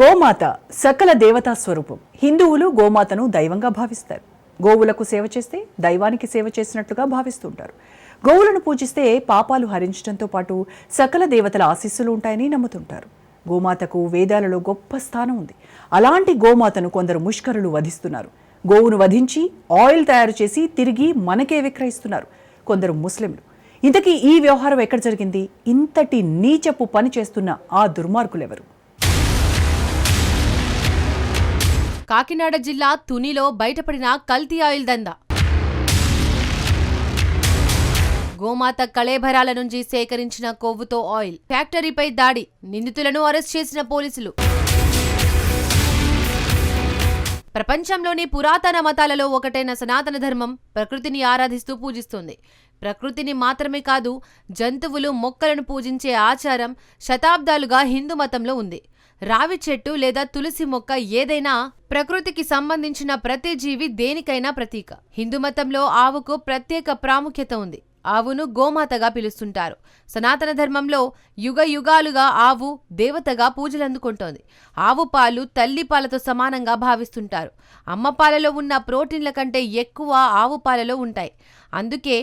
గోమాత సకల దేవతా స్వరూపం. హిందువులు గోమాతను దైవంగా భావిస్తారు. గోవులకు సేవ చేస్తే దైవానికి సేవ చేసినట్లుగా భావిస్తుంటారు. గోవులను పూజిస్తే పాపాలు హరించడంతో పాటు సకల దేవతల ఆశీస్సులు ఉంటాయని నమ్ముతుంటారు. గోమాతకు వేదాలలో గొప్ప స్థానం ఉంది. అలాంటి గోమాతను కొందరు ముష్కరులు వధిస్తున్నారు. గోవును వధించి ఆయిల్ తయారు చేసి తిరిగి మనకే విక్రయిస్తున్నారు కొందరు ముస్లింలు. ఇంతకీ ఈ వ్యవహారం ఎక్కడ జరిగింది? ఇంతటి నీచపు పని చేస్తున్న ఆ దుర్మార్గులెవరు? కాకినాడ జిల్లా తునిలో బయటపడిన కల్తీ ఆయిల్ దందా. గోమాత కళేభరాల నుంచి సేకరించిన కొవ్వుతో ఆయిల్ ఫ్యాక్టరీపై దాడి నిందితులను అరెస్ట్ చేసిన పోలీసులు. ప్రపంచంలోని పురాతన మతాలలో ఒకటైన సనాతన ధర్మం ప్రకృతిని ఆరాధిస్తూ పూజిస్తుంది. ప్రకృతిని మాత్రమే కాదు జంతువులు మొక్కలను పూజించే ఆచారం శతాబ్దాలుగా హిందూ మతంలో ఉంది. రావి చెట్టు లేదా తులసి మొక్క ఏదైనా ప్రకృతికి సంబంధించిన ప్రతి జీవి దేనికైనా ప్రతీక. హిందూ మతంలో ఆవుకు ప్రత్యేక ప్రాముఖ్యత ఉంది. ఆవును గోమాతగా పిలుస్తుంటారు. సనాతన ధర్మంలో యుగ యుగాలుగా ఆవు దేవతగా పూజలందుకుంటోంది ఆవు పాలు తల్లి పాలతో సమానంగా భావిస్తుంటారు. అమ్మ పాలలో ఉన్న ప్రోటీన్ల కంటే ఎక్కువ ఆవు పాలలో ఉంటాయి. అందుకే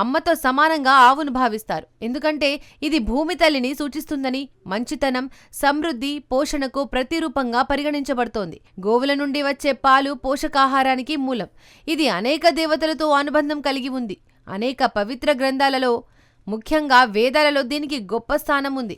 అమ్మతో సమానంగా ఆవును భావిస్తారు. ఎందుకంటే ఇది భూమి తల్లిని సూచిస్తుందని మంచితనం సమృద్ధి పోషణకు ప్రతిరూపంగా పరిగణించబడుతోంది. గోవుల నుండి వచ్చే పాలు పోషకాహారానికి మూలం. ఇది అనేక దేవతలతో అనుబంధం కలిగి ఉంది. అనేక పవిత్ర గ్రంథాలలో ముఖ్యంగా వేదాలలో దీనికి గొప్ప స్థానం ఉంది.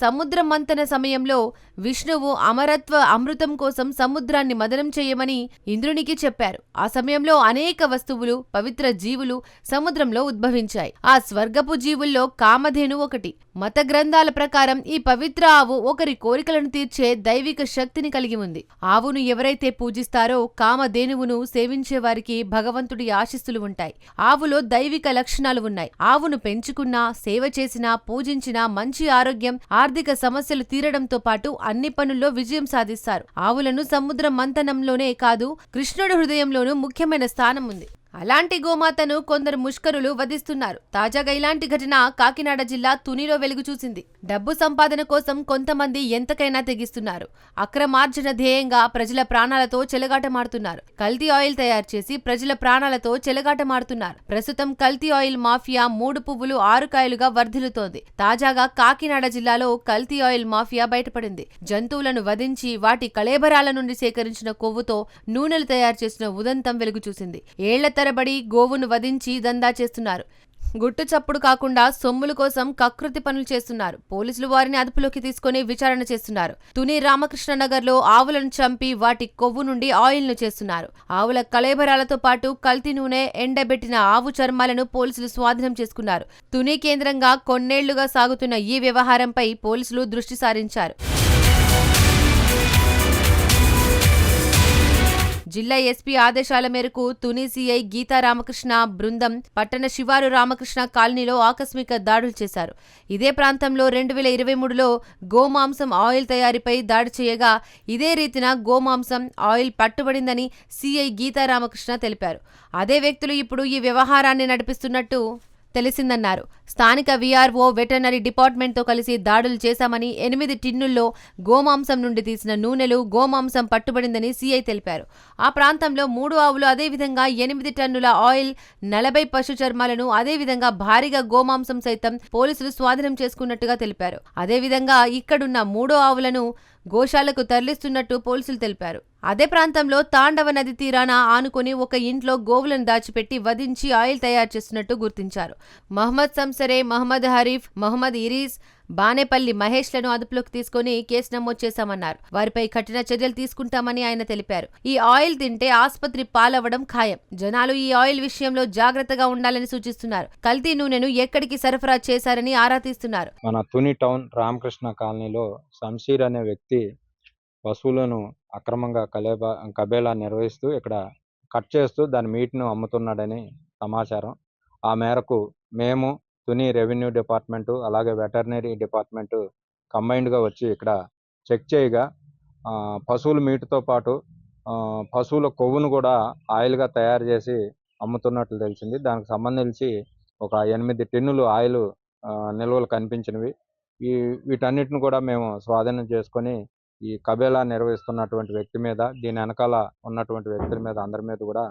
సముద్రమంతన సమయంలో విష్ణువు అమరత్వ అమృతం కోసం సముద్రాన్ని మదనం చేయమని ఇంద్రునికి చెప్పారు. ఆ సమయంలో అనేక వస్తువులు పవిత్ర జీవులు సముద్రంలో ఉద్భవించాయి. ఆ స్వర్గపు జీవుల్లో కామధేను ఒకటి. మత గ్రంథాల ప్రకారం ఈ పవిత్ర ఆవు ఒకరి కోరికలను తీర్చే దైవిక శక్తిని కలిగి ఉంది. ఆవును ఎవరైతే పూజిస్తారో కామధేనువును సేవించే వారికి భగవంతుడి ఆశీస్సులు ఉంటాయి. ఆవులో దైవిక లక్షణాలు ఉన్నాయి. ఆవును పెంచుకున్నా సేవ చేసినా పూజించినా మంచి ఆరోగ్యం ఆర్థిక సమస్యలు తీరడంతో పాటు అన్ని పనుల్లో విజయం సాధిస్తారు. ఆవులను సముద్ర మంతనంలోనే కాదు కృష్ణుడి హృదయంలోనూ ముఖ్యమైన స్థానం ఉంది. అలాంటి గోమాతను కొందరు ముష్కరులు వధిస్తున్నారు. తాజాగా ఇలాంటి ఘటన కాకినాడ జిల్లా తునిలో వెలుగు చూసింది. డబ్బు సంపాదన కోసం కొంతమంది ఎంతకైనా తెగిస్తున్నారు. అక్రమార్జన ధ్యేయంగా ప్రజల ప్రాణాలతో చెలగాటమాడుతున్నారు. కల్తీ ఆయిల్ తయారు చేసి ప్రజల ప్రాణాలతో చెలగాటమాడుతున్నారు. ప్రస్తుతం కల్తీ ఆయిల్ మాఫియా మూడు పువ్వులు ఆరు కాయలుగా వర్ధిల్లుతోంది. తాజాగా కాకినాడ జిల్లాలో కల్తీ ఆయిల్ మాఫియా బయటపడింది. జంతువులను వధించి వాటి కళేబరాల నుండి సేకరించిన కొవ్వుతో నూనెలు తయారు చేసిన ఉదంతం వెలుగు చూసింది. ఏళ్ళ తరబడి గోవును వధించి దందా చేస్తున్నారు. గుట్టు చప్పుడు కాకుండా సొమ్ముల కోసం కకృతి పనులు చేస్తున్నారు. పోలీసులు వారిని అదుపులోకి తీసుకుని విచారణ చేస్తున్నారు. తుని రామకృష్ణనగర్లో ఆవులను చంపి వాటి కొవ్వు నుండి ఆయిల్ను చేస్తున్నారు. ఆవుల కళేబరాలతో పాటు కల్తీ నూనె ఎండబెట్టిన ఆవు చర్మాలను పోలీసులు స్వాధీనం చేసుకున్నారు. తుని కేంద్రంగా కొన్నేళ్ళుగా సాగుతున్న ఈ వ్యవహారంపై పోలీసులు దృష్టి సారించారు. జిల్లా ఎస్పీ ఆదేశాల మేరకు తుని సిఐ గీతా రామకృష్ణ బృందం పట్టణ శివారు రామకృష్ణ కాలనీలో ఆకస్మిక దాడులు చేశారు. ఇదే ప్రాంతంలో రెండు వేల ఇరవై మూడులో గోమాంసం ఆయిల్ తయారీపై దాడి చేయగా ఇదే రీతిన గోమాంసం ఆయిల్ పట్టుబడిందని సిఐ గీతా రామకృష్ణ తెలిపారు. అదే వ్యక్తులు ఇప్పుడు ఈ వ్యవహారాన్ని నడిపిస్తున్నట్టు తెలిసిందన్నారు. స్థానిక వీఆర్ఓ వెటర్నరీ డిపార్ట్మెంట్తో కలిసి దాడులు చేశామని ఎనిమిది టిన్నుల్లో గోమాంసం నుండి తీసిన నూనెలు గోమాంసం పట్టుబడిందని సీఐ తెలిపారు. ఆ ప్రాంతంలో మూడు ఆవులు అదేవిధంగా ఎనిమిది టన్నుల ఆయిల్ నలభై పశు చర్మాలను అదేవిధంగా భారీగా గోమాంసం సైతం పోలీసులు స్వాధీనం చేసుకున్నట్టుగా తెలిపారు. అదేవిధంగా ఇక్కడున్న మూడో ఆవులను గోశాలకు తరలిస్తున్నట్టు పోలీసులు తెలిపారు. అదే ప్రాంతంలో తాండవ నది తీరాన ఆనుకొని ఒక ఇంట్లో గోవులను దాచిపెట్టి వధించి ఆయిల్ తయారు చేస్తున్నట్టు గుర్తించారు. మహమ్మద్ సంసరే మహమ్మద్ హరీఫ్ మహమ్మద్ ఇరీస్ బానేపల్లి మహేష్లను అదుపులోకి తీసుకుని కేసు నమోదు చేశామన్నారు. వారిపై కఠిన చర్యలు తీసుకుంటామని ఆయన తెలిపారు. ఈ ఆయిల్ తింటే ఆసుపత్రి పాలవ్వడం ఖాయం. జనాలు ఈ ఆయిల్ విషయంలో జాగ్రత్తగా ఉండాలని సూచిస్తున్నారు. కల్తీ నూనెను ఎక్కడికి సరఫరా చేశారని ఆరా తీస్తున్నారు. మన తుని టౌన్ రామకృష్ణ కాలనీలో శంషీర్ అనే వ్యక్తి పశువులను అక్రమంగా కలేబా కబేలా నిర్వహిస్తూ ఇక్కడ కట్ చేస్తూ దాని మీట్ను అమ్ముతున్నాడని సమాచారం. ఆ మేరకు మేము తుని రెవెన్యూ డిపార్ట్మెంటు అలాగే వెటర్నరీ డిపార్ట్మెంటు కంబైన్డ్గా వచ్చి ఇక్కడ చెక్ చేయగా ఆ, పశువుల మీటుతో పాటు పశువుల కొవ్వును కూడా ఆయిల్గా తయారు చేసి అమ్ముతున్నట్లు తెలిసింది. దానికి సంబంధించి ఒక ఎనిమిది టిన్నులు ఆయిల్ నిల్వలు కనిపించినవి. ఈ వీటన్నిటిని కూడా మేము స్వాధీనం చేసుకొని ఈ కబేలా నిర్వహిస్తున్నటువంటి వ్యక్తి మీద దీని వెనకాల ఉన్నటువంటి వ్యక్తుల మీద అందరి మీద కూడా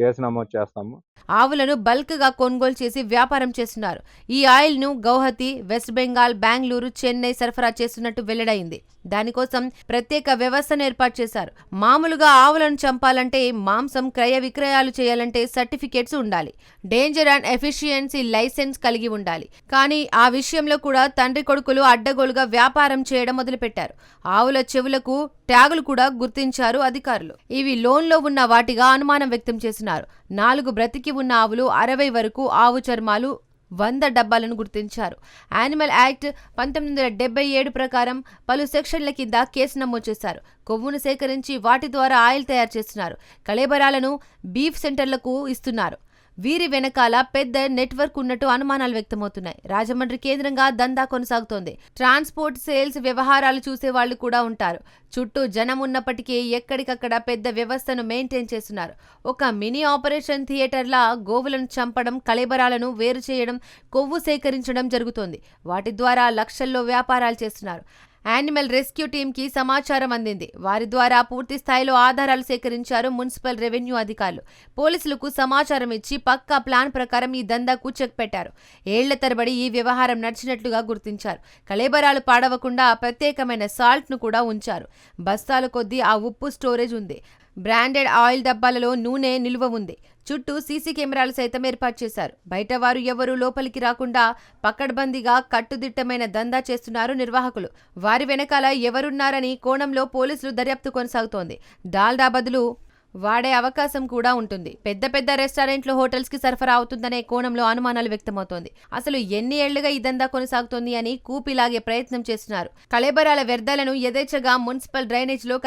కేసు నమోదు చేస్తాము. ఆవులను బల్క్గా కొనుగోలు చేసి వ్యాపారం చేస్తున్నారు. ఈ ఆయిల్ను గౌహతి వెస్ట్ బెంగాల్ బెంగళూరు చెన్నై సరఫరా చేస్తున్నట్టు వెల్లడైంది. దానికోసం ప్రత్యేక వ్యవస్థను ఏర్పాటు చేశారు. మామూలుగా ఆవులను చంపాలంటే మాంసం క్రయ విక్రయాలు చేయాలంటే సర్టిఫికేట్స్ ఉండాలి. డేంజర్ అండ్ ఎఫిషియన్సీ లైసెన్స్ కలిగి ఉండాలి. కానీ ఆ విషయంలో కూడా తండ్రి కొడుకులు అడ్డగోలుగా వ్యాపారం చేయడం మొదలుపెట్టారు. ఆవుల చెవులకు ట్యాగులు కూడా గుర్తించారు అధికారులు. ఇవి లోన్లో ఉన్న వాటిగా అనుమానం వ్యక్తం చేస్తున్నారు. నాలుగు బ్రతికి ఉన్న ఆవులు అరవై వరకు ఆవు చర్మాలు వంద డబ్బాలను గుర్తించారు. యానిమల్ యాక్ట్ పంతొమ్మిది వందల డెబ్బై ఏడు ప్రకారం పలు సెక్షన్ల కింద కేసు నమోదు చేశారు. కొవ్వును సేకరించి వాటి ద్వారా ఆయిల్ తయారు చేస్తున్నారు. కళేబరాలను బీఫ్ సెంటర్లకు ఇస్తున్నారు. వీరి వెనకాల పెద్ద నెట్వర్క్ ఉన్నట్టు అనుమానాలు వ్యక్తమవుతున్నాయి. రాజమండ్రి కేంద్రంగా దందా కొనసాగుతోంది. ట్రాన్స్పోర్ట్ సేల్స్ వ్యవహారాలు చూసే వాళ్ళు కూడా ఉంటారు. చుట్టూ జనం ఉన్నప్పటికీ ఎక్కడికక్కడ పెద్ద వ్యవస్థను మెయింటైన్ చేస్తున్నారు. ఒక మినీ ఆపరేషన్ థియేటర్లా గోవులను చంపడం కళేబరాలను వేరు చేయడం కొవ్వు సేకరించడం జరుగుతోంది. వాటి ద్వారా లక్షల్లో వ్యాపారాలు చేస్తున్నారు. యానిమల్ రెస్క్యూ టీంకి సమాచారం అందింది. వారి ద్వారా పూర్తి స్థాయిలో ఆధారాలు సేకరించారు మున్సిపల్ రెవెన్యూ అధికారులు. పోలీసులకు సమాచారం ఇచ్చి పక్కా ప్లాన్ ప్రకారం ఈ దందాకు చెక్ పెట్టారు. ఏళ్ళ తరబడి ఈ వ్యవహారం నడిచినట్లుగా గుర్తించారు. కళేబరాలు పాడవకుండా ప్రత్యేకమైన సాల్ట్ను కూడా ఉంచారు. బస్తాల కొద్దీ ఆ ఉప్పు స్టోరేజ్ ఉంది. బ్రాండెడ్ ఆయిల్ డబ్బాలలో నూనె నిల్వ ఉంది. చుట్టూ సీసీ కెమెరాలు సైతం ఏర్పాటు చేశారు. బయట వారు ఎవరూ లోపలికి రాకుండా పక్కడ్బందీగా కట్టుదిట్టమైన దందా చేస్తున్నారు నిర్వాహకులు. వారి వెనకాల ఎవరున్నారని కోణంలో పోలీసులు దర్యాప్తు కొనసాగుతోంది. డాల్డా బదులు వాడే అవకాశం కూడా ఉంటుంది. పెద్ద పెద్ద రెస్టారెంట్లు హోటల్స్కి సరఫరా అవుతుందనే కోణంలో అనుమానాలు వ్యక్తమవుతోంది. అసలు ఎన్ని ఏళ్ళుగా ఇదంతా కొనసాగుతోంది అని కూపిలాగే ప్రయత్నం చేస్తున్నారు. కళేబరాల వ్యర్థాలను యథేచ్ఛగా మున్సిపల్ డ్రైనేజ్లో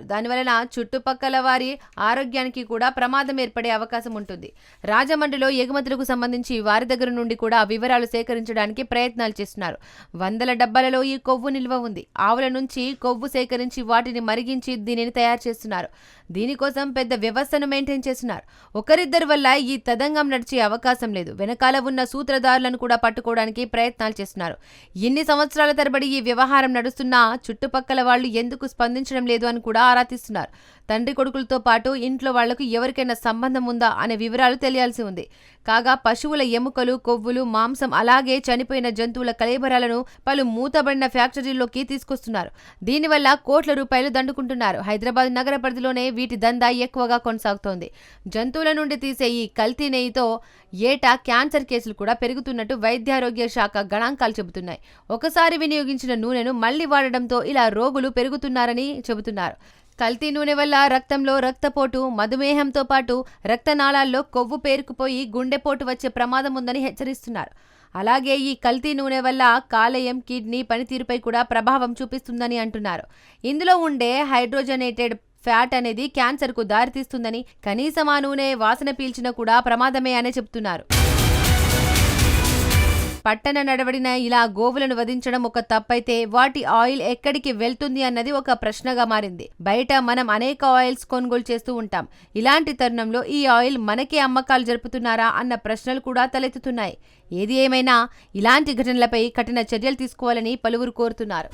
దానివలన చుట్టుపక్కల వారి ఆరోగ్యానికి కూడా ప్రమాదం ఏర్పడే అవకాశం ఉంటుంది. రాజమండ్రిలో ఎగుమతులకు సంబంధించి వారి దగ్గర నుండి కూడా వివరాలు సేకరించడానికి ప్రయత్నాలు చేస్తున్నారు. వందల డబ్బాలలో ఈ కొవ్వు నిల్వ ఉంది. ఆవుల నుంచి కొవ్వు సేకరించి వాటిని మరిగించి దీనిని తయారు చేస్తున్నారు. దీనికోసం పెద్ద వ్యవస్థను మెయింటైన్ చేస్తున్నారు. ఒకరిద్దరి వల్ల ఈ తదంగం నడిచే అవకాశం లేదు. వెనకాల ఉన్న సూత్రధారులను కూడా పట్టుకోవడానికి ప్రయత్నాలు చేస్తున్నారు. ఎన్ని సంవత్సరాల తరబడి ఈ వ్యవహారం నడుస్తున్నా చుట్టుపక్కల వాళ్ళు ఎందుకు స్పందించడం లేదు అని కూడా ఆరా తీస్తున్నారు. తండ్రి కొడుకులతో పాటు ఇంట్లో వాళ్ళకు ఎవరికైనా సంబంధం ఉందా అనే వివరాలు తెలియాల్సి ఉంది. కాగా పశువుల ఎముకలు కొవ్వులు మాంసం అలాగే చనిపోయిన జంతువుల కలేబరాలను పలు మూతబడిన ఫ్యాక్టరీల్లోకి తీసుకొస్తున్నారు. దీనివల్ల కోట్ల రూపాయలు దండుకుంటున్నారు. హైదరాబాద్ నగర పరిధిలోనే వీటి దందా ఎక్కువగా కొనసాగుతోంది. జంతువుల నుండి తీసే ఈ కల్తీ నెయ్యితో ఏటా క్యాన్సర్ కేసులు కూడా పెరుగుతున్నట్టు వైద్యారోగ్య శాఖ గణాంకాలు చెబుతున్నాయి. ఒకసారి వినియోగించిన నూనెను మళ్ళీ వాడడంతో ఇలా రోగులు పెరుగుతున్నారని చెబుతున్నారు. కల్తీ నూనె వల్ల రక్తంలో రక్తపోటు మధుమేహంతో పాటు రక్తనాళాల్లో కొవ్వు పేరుకుపోయి గుండెపోటు వచ్చే ప్రమాదం ఉందని హెచ్చరిస్తున్నారు. అలాగే ఈ కల్తీ నూనె వల్ల కాలేయం కిడ్నీ పనితీరుపై కూడా ప్రభావం చూపిస్తుందని అంటున్నారు. ఇందులో ఉండే హైడ్రోజనేటెడ్ ఫ్యాట్ అనేది క్యాన్సర్కు దారితీస్తుందని కనీసం ఆ నూనె వాసన పీల్చినా కూడా ప్రమాదమే అనే చెప్తున్నారు పట్టణ నడవడిన ఇలా గోవులను వధించడం ఒక తప్పైతే వాటి ఆయిల్ ఎక్కడికి వెళ్తుంది అన్నది ఒక ప్రశ్నగా మారింది. బయట మనం అనేక ఆయిల్స్ కొనుగోలు చేస్తూ ఉంటాం. ఇలాంటి తరుణంలో ఈ ఆయిల్ మనకే అమ్మకాలు జరుపుతున్నారా అన్న ప్రశ్నలు కూడా తలెత్తుతున్నాయి. ఏది ఏమైనా ఇలాంటి ఘటనలపై కఠిన చర్యలు తీసుకోవాలని పలువురు కోరుతున్నారు.